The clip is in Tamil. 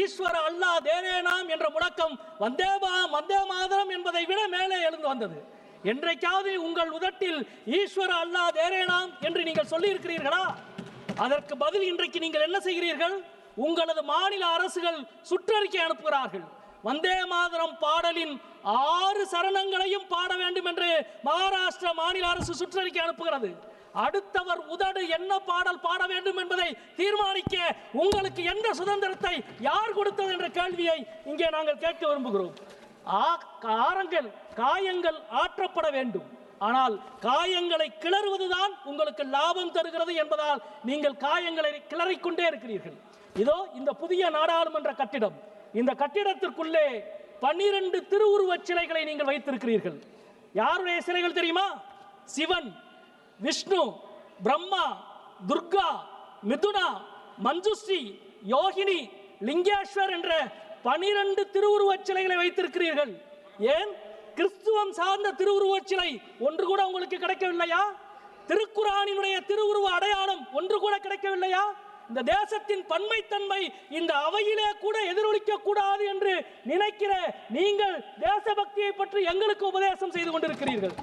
ஈஸ்வர அல்லா தேரேனாம் என்ற முழக்கம் வந்தே மா வந்தே மாதரம் என்பதை விட மேலே எழுந்து வந்தது. என்றைக்காவது உங்கள் உதட்டில் ஈஸ்வர அல்லா தேரேனாம் என்று நீங்கள் சொல்லி இருக்கிறீர்களா அதற்கு பதில் இன்றைக்கு நீங்கள் என்ன செய்கிறீர்கள்? உங்களது மாநில அரசுகள் சுற்றறிக்கை அனுப்புகிறார்கள். வந்தே மாதரம் பாடலின் ஆறு சரணங்களையும் பாட வேண்டும் என்று மகாராஷ்டிரா மாநில அரசு சுற்றறிக்கை அனுப்புகிறது. அடுத்தவர் உதடு என்ன பாடல் பாட வேண்டும் என்பதை தீர்மானிக்க உங்களுக்கு எந்த சுதந்திரத்தை யார் கொடுத்தது என்ற கேள்வியை இங்கே நாங்கள் கேட்க விரும்புகிறோம். ஆ- காரங்கள் காயங்கள் ஆற்றப்பட வேண்டும். ஆனால் காயங்களை கிளறுவதுதான் உங்களுக்கு லாபம் தருகிறது என்பதால் நீங்கள் காயங்களை கிளறிக்கொண்டே இருக்கிறீர்கள். இதோ இந்த புதிய நாடாளுமன்ற கட்டிடம். இந்த கட்டிடத்திற்குள்ளே பன்னிரண்டு திருவுருவச் சிலைகளை நீங்கள் வைத்திருக்கிறீர்கள். யாருடைய சிலைகள் தெரியுமா? சிவன். விஷ்ணு பிரம்மா துர்கா மிதுனா மஞ்சுஸ்ரீ யோகினி லிங்கேஸ்வர் என்ற பனிரெண்டு திருவுருவச் சிலைகளை வைத்திருக்கிறீர்கள். ஏன்? கிறிஸ்துவம் சார்ந்த திருவுருவச் சிலை ஒன்று கூட உங்களுக்கு கிடைக்கவில்லையா? திருக்குறானினுடைய திருவுருவ அடையாளம் ஒன்று கூட கிடைக்கவில்லையா? இந்த தேசத்தின் பன்மைத்தன்மை இந்த அவையிலே கூட எதிரொலிக்க கூடாது என்று நினைக்கிற நீங்கள் தேசபக்தியை பற்றி எங்களுக்கு உபதேசம் செய்து கொண்டிருக்கிறீர்கள்.